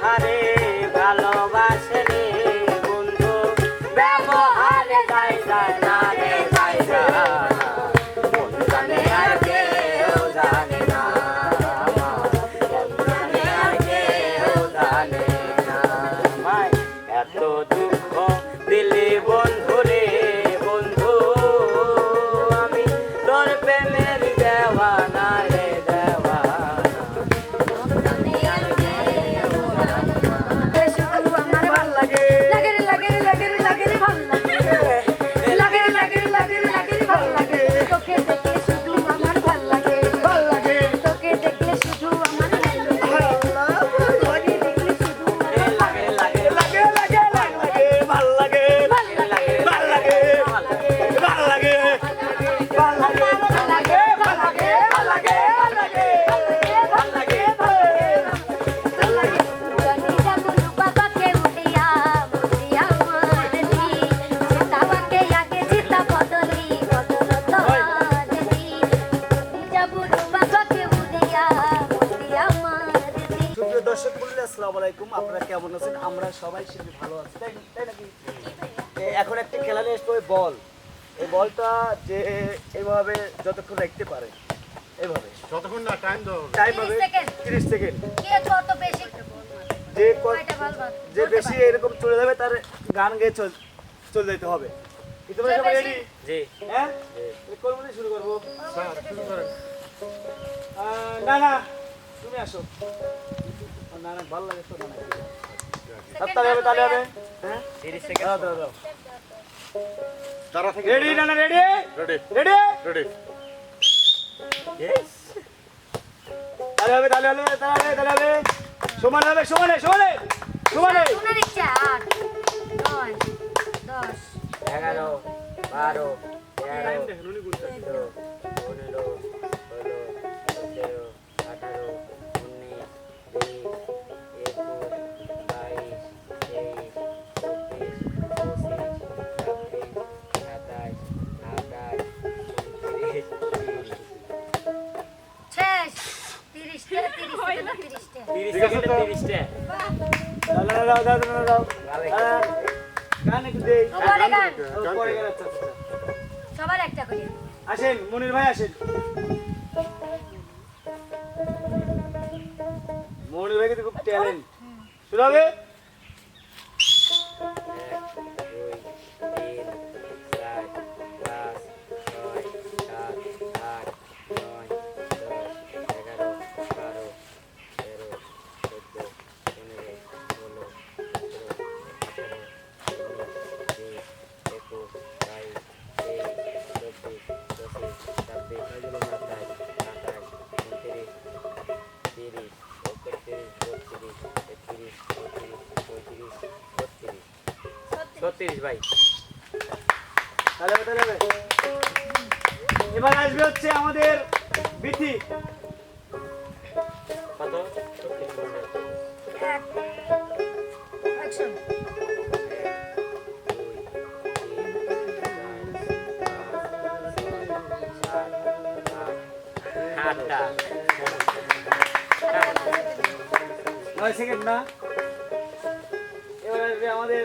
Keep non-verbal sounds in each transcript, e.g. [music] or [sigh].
হারে সবাই সেটি ভালো আছি তাই তাই নাকি? এ, এখন একটি খেলা নিয়ে ওই বল। এই বলটা যে এইভাবে যতক্ষণ রাখতে পারে এইভাবে যতক্ষণ না টাইম দাও টাইম হবে 30 সেকেন্ড। কত বেশি যে ক- কয়টা বল বল যে বেশি এরকম চলে যাবে তার গান গেয়ে চল চলে যেতে হবে। তোমরা সবাই রেডি জি। হ্যাঁ? শুরু করব? স্যার শুরু করেন। না না তুমি আসো। না না ভালো লাগে তো না তালে হবে তালে হবে রেডি না রেডি রেডি রেডি রেডি তালে হবে তালে হবে তালে হবে তালে হবে। সমান বারো দাও দাও দাও গান একটু দেই। পরে গান। পরে গান। আচ্ছা আচ্ছা সবার একটা করে। আসেন মনির ভাই আসেন। মনির ভাই কিন্তু খুব ট্যালেন্ট শুরু ছত্রিশ ভাই। তাহলে এবার আসবে হচ্ছে আমাদের বিথি। কত? নয় সেকেন্ড না? এবার আসবে আমাদের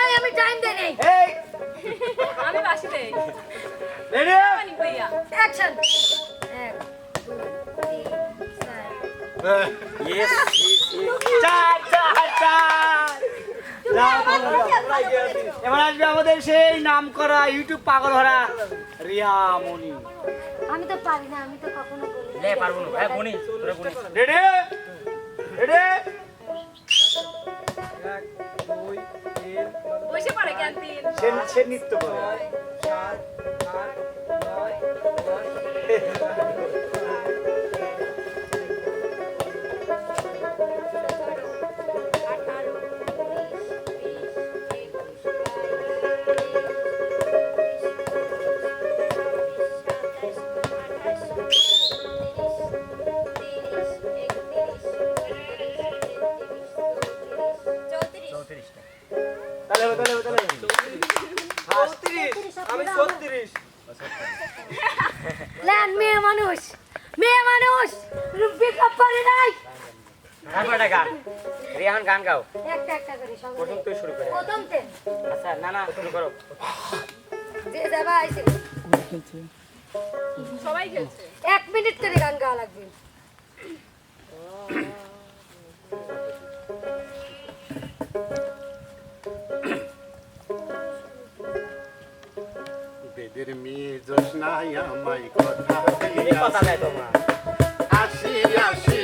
ওই আমি টাইম দেই নেই। এই। [laughs] আমি বাসি দেই। রেডি মানিক ভাইয়া। অ্যাকশন এক দুই তিন চার। [laughs] চার চার চার। যাও, তোমরা যাও। এবার আসবে আমাদের সেই নাম করা ইউটিউব পাগল ধরা রিয়া মনি আমি তো পারি না আমি তো কখনো বলি লে পারব না। হ্যাঁ তোরা গুনি। রেডি রেডি বসে পড়ে সে নৃত্য করে। এক মিনিট করে গান গাওয়া লাগবে বেদের মেয়ে জোসনায় আমায় কথা আসি আসি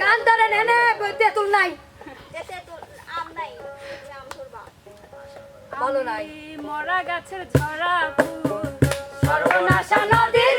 গান তেঁতুল নাই। মরা গাছের ঝরা সর্বনাশা নদীর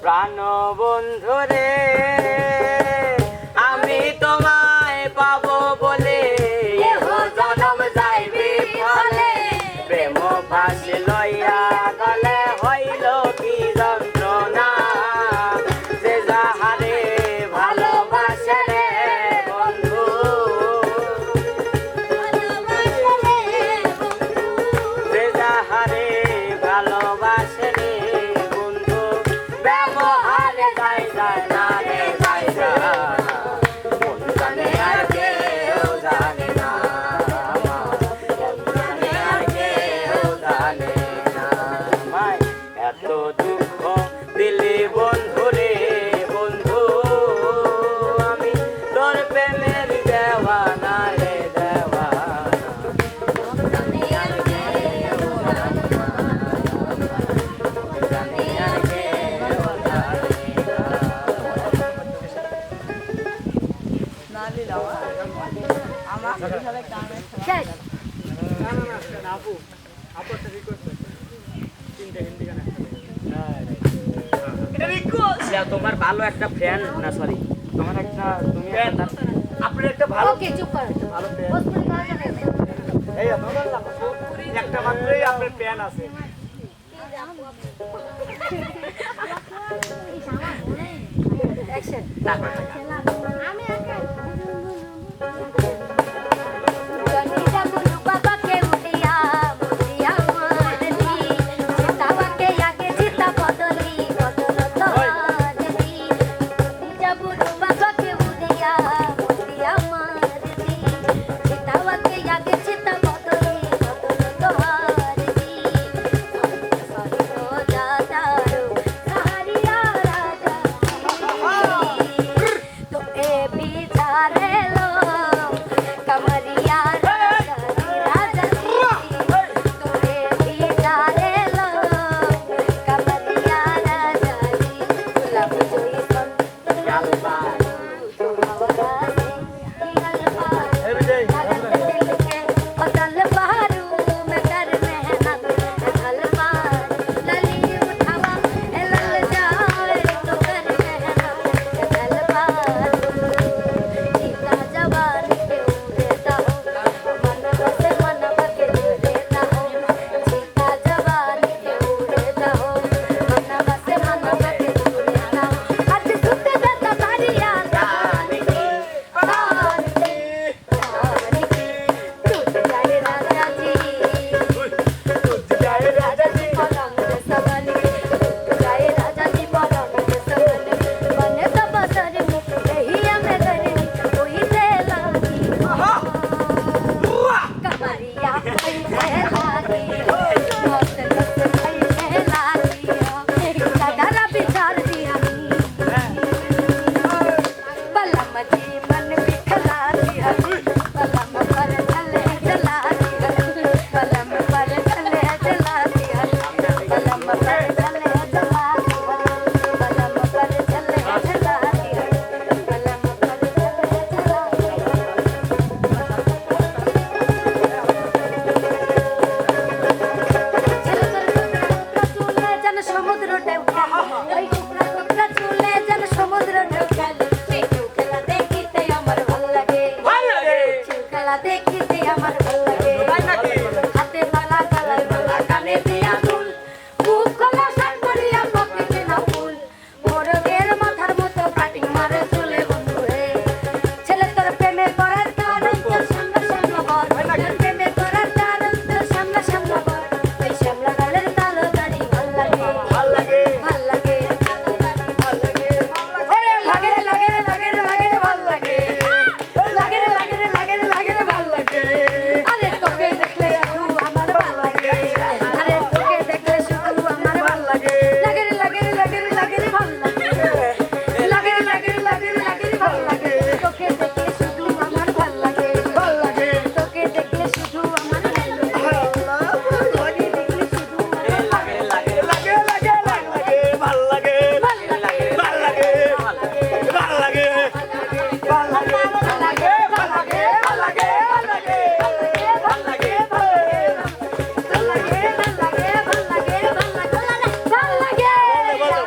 প্রাণ বন্ধুরে আমি তোমার একটা ফ্যান না সরি আমার একটা তুমি আপনার একটা ভালো ওকে চুপ করো। ভালো এই আপনার একটা মাত্রই আপনার প্যান আছে। [laughs] অ্যাকশন